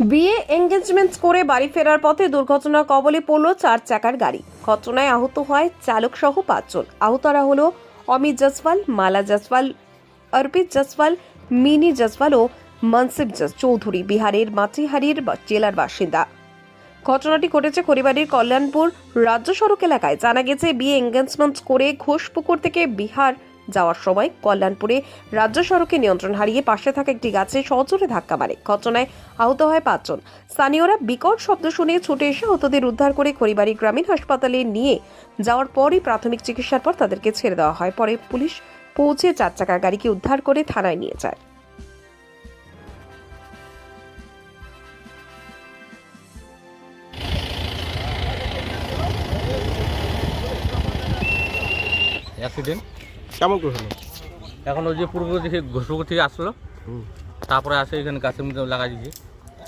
বিয়ে এঙ্গেজমেন্ট করে বাড়ি ফেরার পথে দুর্ঘটনার কবলে পড়ল চার চাকার গাড়ি। ঘটনায় আহত হয় চালক সহ পাঁচজন। আহতরা হলো অমিত জসওয়াল মালা জসওয়াল অর্পিত জসওয়াল মিনি জসওয়াল ও মনসিব চৌধুরী বিহারের মাটিহারির জেলার বাসিন্দা। ঘটনাটি ঘটেছে খড়িবাড়ির কল্যাণপুর রাজ্য সড়ক এলাকায়। জানা গেছে, বিয়ে এঙ্গেজমেন্ট করে ঘোষপুকুর থেকে বিহার যাওয়ার সময় কল্যাণপুরে রাজ্য সড়কে নিয়ন্ত্রণ হারিয়ে পাশে থাকা একটি গাছে সজোরে ধাক্কা মারে। ঘটনায় আহত হয় পাঁচজন। স্থানীয়রা বিকট শব্দ শুনে ছুটে এসে আহতদের উদ্ধার করে খড়িবাড়ি গ্রামীণ হাসপাতালে নিয়ে যাওয়ার পরই প্রাথমিক চিকিৎসার পর তাদেরকে ছেড়ে দেওয়া হয়। পরে পুলিশ পৌঁছে চার চাকার গাড়িকে উদ্ধার করে থানায় নিয়ে যায়। অ্যাক্সিডেন্ট কেমন করে হলো? এখন ওই যে পূর্ব দিকে ঘোষপুকুর থেকে আসলো। তারপরে আসে এখানে গাছের মধ্যে লাগা দিয়েছে।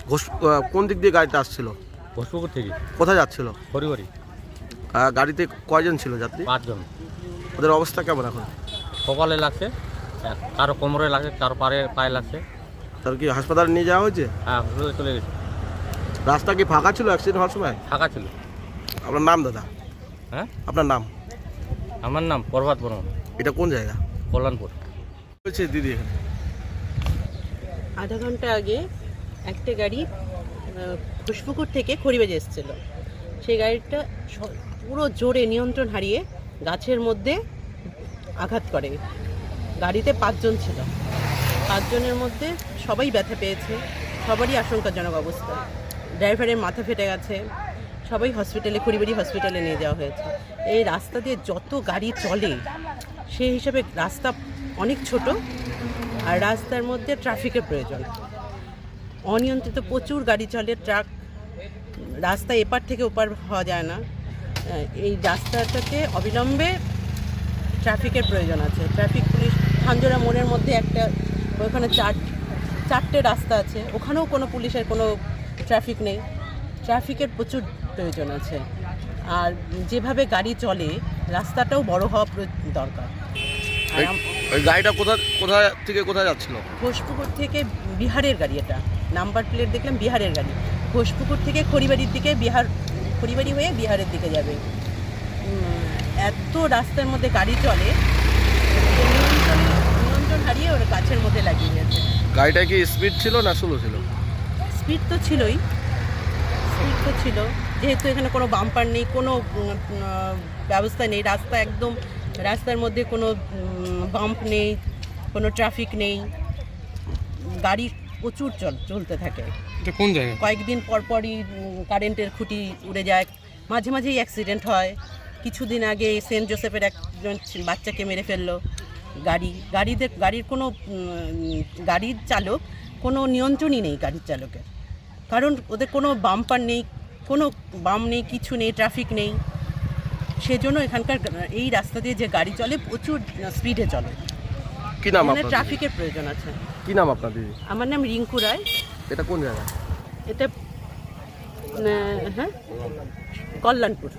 ঘোষ আহ, কোন দিক দিয়ে গাড়িটা আসছিল? ঘোষপুকুর থেকে। কোথায় যাচ্ছিল? হরিহরি। আহ, গাড়িতে কয়জন ছিল যাত্রী? পাঁচজন। ওদের অবস্থা কেমন এখন? কপালে লাগছে এক- কারও কোমরে লাগছে কারও পায়ে পায়ে লাগছে। তার কি হাসপাতালে নিয়ে যাওয়া হয়েছে? হ্যাঁ হসপিটালে চলে গেছে। রাস্তা কি ফাঁকা ছিল অ্যাক্সিডেন্ট হওয়ার সময়? ফাঁকা ছিল। আপনার নাম দাদা? হ্যাঁ? আপনার নাম? আমার নাম প্রভাত বর্মন। এটা কোন জায়গা? কল্যাণপুর। হয়েছে দিদি এখানে। আধা ঘণ্টা আগে একটা গাড়ি খুশপুকুর থেকে খড়িবাজে এসেছিল। সেই গাড়িটা পুরো জোরে নিয়ন্ত্রণ হারিয়ে গাছের মধ্যে আঘাত করে। গাড়িতে পাঁচজন ছিল। পাঁচজনের মধ্যে সবাই ব্যথা পেয়েছে। সবারই আশঙ্কাজনক অবস্থা। ড্রাইভারের মাথা ফেটে গেছে। সবাই হসপিটালে খড়িবাড়ি হসপিটালে নিয়ে যাওয়া হয়েছে। এই রাস্তা দিয়ে যত গাড়ি চলে, সেই হিসাবে রাস্তা অনেক ছোট আর রাস্তার মধ্যে ট্রাফিকের প্রয়োজন। অনিয়ন্ত্রিত প্রচুর গাড়ি চলে ট্রাক রাস্তা এপার থেকে ওপার হওয়া যায় না। এই রাস্তাটাতে অবিলম্বে ট্রাফিকের প্রয়োজন আছে। ট্রাফিক পুলিশ খাঞ্জোরা মোড়ের মধ্যে একটা, ওখানে চার, চারটে রাস্তা আছে। ওখানেও কোনো পুলিশের কোনো ট্রাফিক নেই। ট্রাফিকের প্রচুর প্রয়োজন আছে। আর যেভাবে গাড়ি চলে রাস্তাটাও বড় হওয়া দরকার। ওই গাড়িটা কোথা কোথায় থেকে কোথায় যাচ্ছিল? ঘোষপুকুর থেকে বিহারের গাড়ি এটা। নাম্বার প্লেট দেখলাম বিহারের গাড়ি। ঘোষপুকুর থেকে খড়িবাড়ির দিকে বিহার খড়িবাড়ি হয়ে বিহারের দিকে যাবে। এত রাস্তার মধ্যে গাড়ি চলে নিয়ন্ত্রণ নিয়ন্ত্রণ হারিয়ে ওর গাছের মধ্যে লাগিয়ে গেছে গাড়িটা কি স্পিড ছিল না স্লো ছিল? স্পিড তো ছিলই। স্পিড তো ছিল। যেহেতু এখানে কোনো বাম্পার নেই কোনো ব্যবস্থা নেই রাস্তা একদম রাস্তার মধ্যে কোনো বাম্প নেই কোনো ট্রাফিক নেই গাড়ি প্রচুর চল চলতে থাকে। কোন জায়গা কয়েকদিন পর পরই কারেন্টের খুঁটি উড়ে যায় মাঝে মাঝেই অ্যাক্সিডেন্ট হয়। কিছুদিন আগে সেন্ট জোসেফের একজন বাচ্চাকে মেরে ফেলল গাড়ি গাড়িতে গাড়ির কোনো গাড়ির চালক কোনো নিয়ন্ত্রণই নেই গাড়ির চালকের। কারণ ওদের কোনো বাম্পার নেই কোনো বাম নেই কিছু নেই ট্রাফিক নেই। সেজন্য এখানকার এই রাস্তা দিয়ে যে গাড়ি চলে প্রচুর স্পিডে চলে। কি নাম আপনার ট্রাফিকের প্রয়োজন আছে। কি নাম আপনার দিদি? আমার নাম রিঙ্কু রায়। এটা কোন জায়গা? এটা হ্যাঁ কল্যাণপুর।